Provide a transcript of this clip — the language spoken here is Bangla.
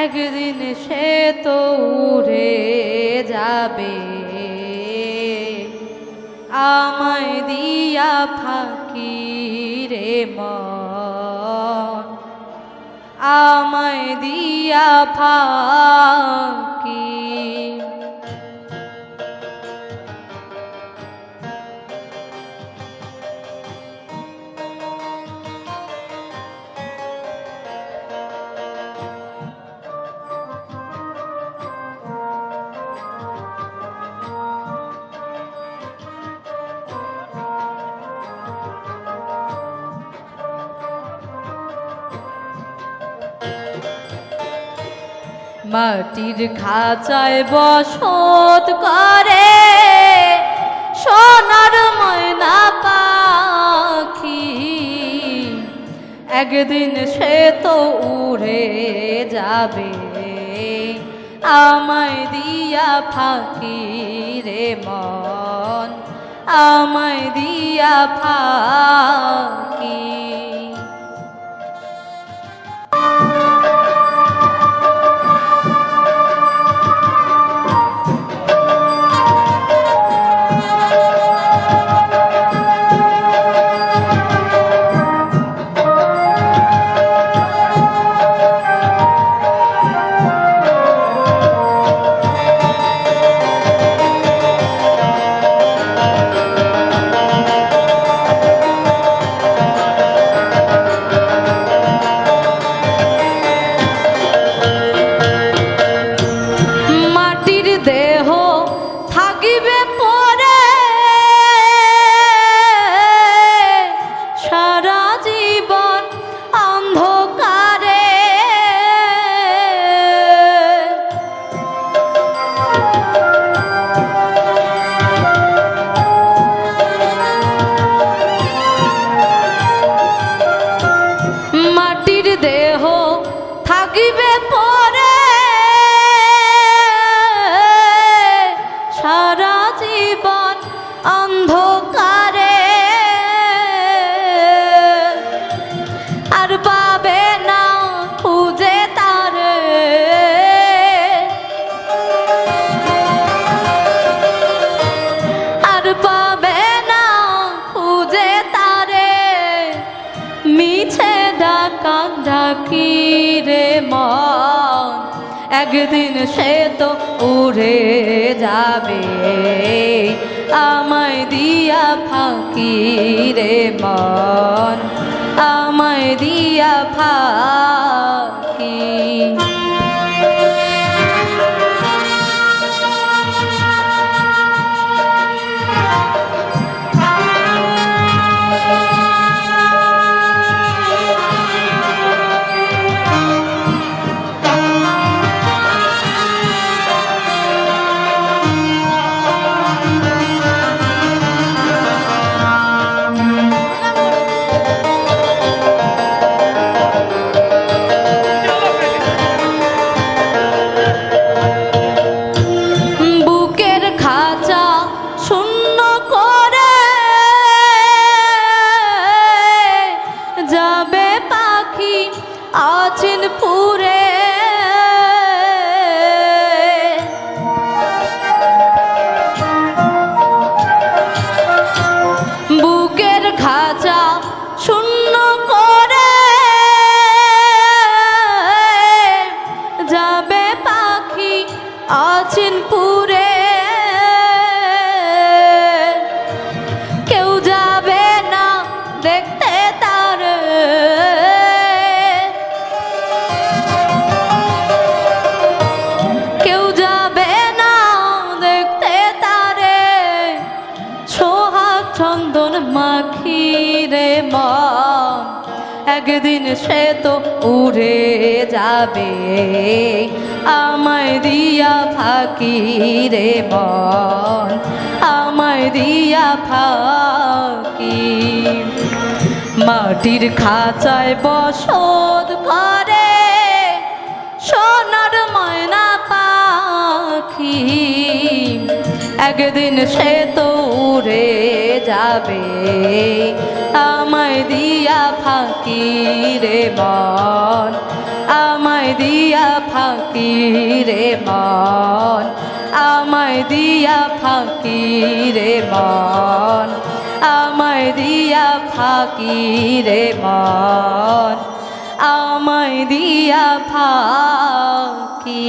একদিন সে তো উড়ে যাবে। আমায় দিয়া ফাঁকি রে আমায় দিয়া ফাঁকি মাটির খাঁচায় বসত করে, সোনার ময়না পাখি। একদিন সে তো উড়ে যাবে, আমায় দিয়া ফাঁকি রে মন, আমায় দিয়া ফাঁকি ডাকা কি রে মন? একদিন সে তো উড়ে যাবে। আমায় দিয়া ফাঁকি রে মন। আমায় দিয়া ফাঁকি பூ একদিন সে তো উড়ে যাবে। আমায় দিয়া ফাঁকি রে মন আমায় দিয়া ফাঁকি মাটির খাঁচায় বসত করে সোনার ময়না পাখি। একদিন সে তো উড়ে যাবে, আমায় দিয়া ফাঁকি রে মন, আমায় দিয়া ফাঁকি রে মন, আমায় দিয়া ফাঁকি রে মন, আমায় দিয়া ফাঁকি রে মন, আমায় দিয়া ফাঁকি।